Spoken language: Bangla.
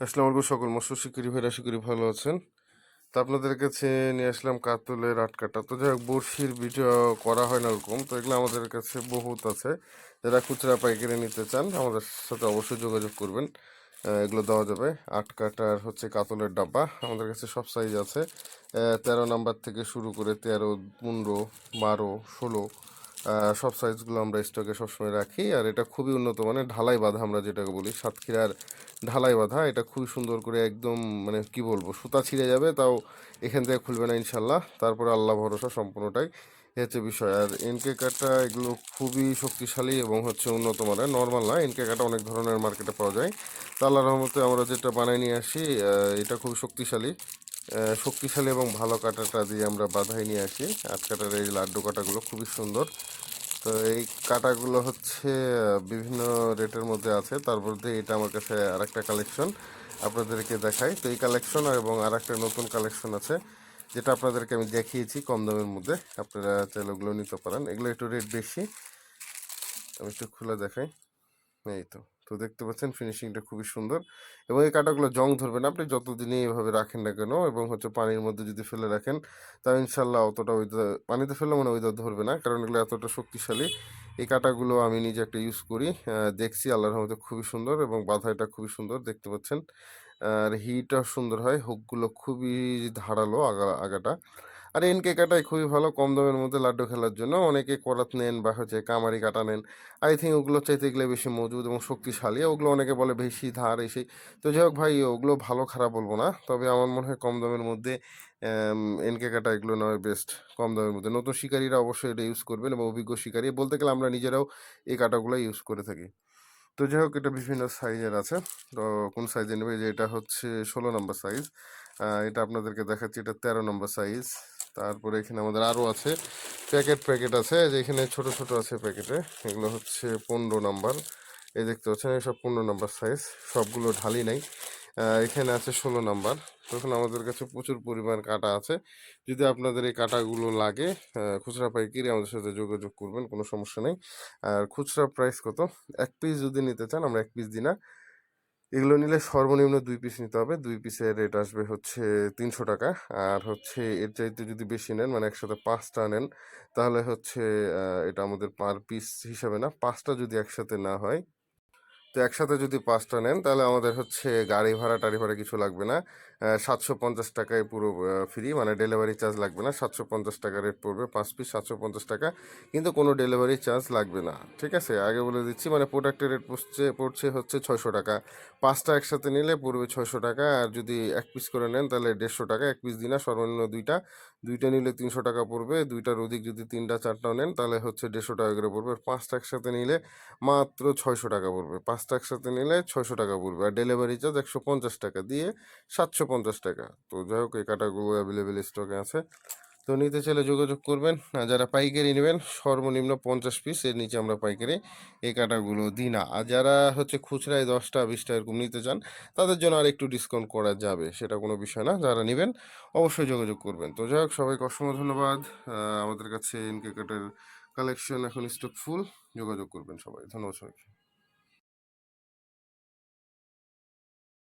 আসসালামু আলাইকুম সকল মৎস্য শিকারী ভাইরা করি ভালো আছেন। তো আপনাদের কাছে নিয়ে আসলাম কাতলের আটকাটা। তো যাই হোক, বড়শির ভিডিও করা হয় না ওরকম, তো এগুলো আমাদের কাছে বহুত আছে। যারা খুচরা পাইকারি নিতে চান, আমাদের সাথে অবশ্যই যোগাযোগ করবেন। এগুলো দেওয়া যাবে। আটকাটার হচ্ছে কাতলের ডাব্বা, আমাদের কাছে সব সাইজ আছে। তেরো নাম্বার থেকে শুরু করে তেরো, পনেরো, বারো, ষোলো সব সাইজগুলো আমরা স্টকে সবসময় রাখি, আর এটা খুবই উন্নত মানের ঢালাই বাঁধা আমরা যেটাকে বলি, সাতক্ষীরার ঢালাই বাঁধা। এটা খুবই সুন্দর করে একদম মানে কি বলব, সুতা ছিঁড়ে যাবে, তাও এখান থেকে খুলবে না ইনশাল্লাহ তারপরে আল্লাহ ভরসা সম্পূর্ণটাই হচ্ছে বিষয়। আর এনকে কাটা এগুলো খুবই শক্তিশালী এবং হচ্ছে উন্নত মানের নর্মাল না এনকে কাটা অনেক ধরনের মার্কেটে পাওয়া যায়। তো আল্লাহ রহমতে আমরা যেটা বানাই নিয়ে আসি এটা খুবই শক্তিশালী। শক্তিশালী এবং ভালো কাটাটা দিয়ে আমরা বাধাই নিয়ে আসি। আট কাটার এই লাড্ডু কাটাগুলো খুবই সুন্দর। তো এই কাটাগুলো হচ্ছে বিভিন্ন রেটের মধ্যে আছে। তার মধ্যে এটা আমার কাছে আরেকটা কালেকশন আপনাদেরকে দেখাই। তো এই কালেকশন এবং আর একটা নতুন কালেকশন আছে, যেটা আপনাদেরকে আমি দেখিয়েছি কম দামের মধ্যে। আপনারা চাইলে ওগুলো নিতে পারেন। এগুলো একটু রেট বেশি। আমি একটু খুলে দেখাই। এই তো। তো দেখতে পাচ্ছেন ফিনিশিংটা খুবই সুন্দর এবং এই কাঁটাগুলো জং ধরবে না। আপনি যতদিনই এভাবে রাখেন না কেন এবং হচ্ছে পানির মধ্যে যদি ফেলে রাখেন, তা ইনশাল্লাহ অতটা ওই পানিতে ফেলে মানে ওই ধরবে না কারণ এগুলো এতটা শক্তিশালী। এই কাঁটাগুলো আমি নিজে একটা ইউজ করি দেখছি আল্লাহর রহমতে খুবই সুন্দর এবং বাধাইটা খুবই সুন্দর, দেখতে পাচ্ছেন। আর হিটাও সুন্দর হয় হুকগুলো খুবই ধারালো আগা, আগাটা। আর এনকে কাটাই খুবই ভালো, কম দামের মধ্যে লাড্ডু খেলার জন্য। অনেকে করাত নেন বা হচ্ছে কামারি কাটা নেন। আই থিঙ্ক ওগুলো চাইতে গেলে বেশি মজবুত এবং শক্তিশালী। ওগুলো অনেকে বলে বেশি ধার এসে তো যাই হোক ভাই, ওগুলো ভালো খারাপ বলব না। তবে আমার মনে হয় কম দামের মধ্যে এনকে কাটা এগুলো নয় বেস্ট কম দামের মধ্যে। নতুন শিকারীরা অবশ্যই এটা ইউজ করবেন এবং অভিজ্ঞ শিকারী। বলতে গেলে আমরা নিজেরাও এই কাটাগুলো ইউজ করে থাকি। তো যাই হোক, এটা বিভিন্ন সাইজের আছে। তো কোন সাইজে নেবে? যে এটা হচ্ছে ষোলো নম্বর সাইজ এটা আপনাদেরকে দেখাচ্ছি। এটা তেরো নম্বর সাইজ তারপরে এখানে আমাদের আরও আছে প্যাকেট প্যাকেট আছে যে এখানে ছোট ছোট আছে প্যাকেটে, এগুলো হচ্ছে পনেরো নাম্বার। এই দেখতে পাচ্ছেন এসব পনেরো নাম্বার সাইজ সবগুলো ঢালি নাই। এখানে আছে ষোলো নাম্বার। তখন আমাদের কাছে প্রচুর পরিমাণ কাটা আছে। যদি আপনাদের এই কাটাগুলো লাগে খুচরা পাইকারি আমাদের সাথে যোগাযোগ করবেন, কোনো সমস্যা নেই। আর খুচরা প্রাইস কত? এক পিস যদি নিতে চান, আমরা এক পিস দিই না এগুলো নিলে সর্বনিম্ন দুই পিস নিতে হবে। দুই পিসের রেট আসবে হচ্ছে তিনশো টাকা। আর হচ্ছে এর চাইতে যদি বেশি নেন মানে একসাথে পাঁচটা নেন, তাহলে হচ্ছে এটা আমাদের পার পিস হিসাবে না, পাঁচটা যদি একসাথে না হয় তো একসাথে যদি পাঁচটা নেন, তাহলে আমাদের হচ্ছে গাড়ি ভাড়া টাড়ি ভাড়া কিছু লাগবে না। সাতশো পঞ্চাশ টাকায় পুরো ফ্রি মানে ডেলিভারি চার্জ লাগবে না। সাতশো পঞ্চাশ টাকা রেট পড়বে, পাঁচ পিস সাতশো পঞ্চাশ টাকা, কিন্তু কোনো ডেলিভারি চার্জ লাগবে না, ঠিক আছে? আগে বলে দিচ্ছি মানে প্রোডাক্টের রেট পড়ছে পড়ছে হচ্ছে ছয়শো টাকা। পাঁচটা একসাথে নিলে পড়বে ছয়শো টাকা, আর যদি এক পিস করে নেন, তাহলে দেড়শো টাকা, এক পিস দিনা, সর্বনিম্ন দুইটা। দুইটা নিলে তিনশো টাকা পড়বে, দুইটার অধিক যদি তিনটা, চারটাও নেন, তাহলে হচ্ছে দেড়শো টাকা করে পড়বে। আর পাঁচটা একসাথে নিলে মাত্র ছয়শো টাকা পড়বে। পাঁচটা একসাথে নিলে ছয়শো টাকা পড়বে। আর ডেলিভারি চার্জ একশো পঞ্চাশ টাকা দিয়ে সাতশো পঞ্চাশ টাকা। তো যাই হোক, এই কাটাগুলো অ্যাভেলেবেল স্টকে আছে। তো নিতে চাইলে যোগাযোগ করবেন। আর যারা পাইকারি নেবেন, সর্বনিম্ন পঞ্চাশ পিস এর নিচে আমরা পাইকারি এই কাটাগুলো দিই না। আর যারা হচ্ছে খুচরায় দশটা, বিশটা এরকম নিতে চান, তাদের জন্য আর একটু ডিসকাউন্ট করা যাবে, সেটা কোনো বিষয় না। যারা নেবেন, অবশ্যই যোগাযোগ করবেন। তো যাই হোক, সবাইকে অসংখ্য ধন্যবাদ। আমাদের কাছে ইনকে কাটের কালেকশন এখন স্টক ফুল যোগাযোগ করবেন সবাই। ধন্যবাদ সবাইকে।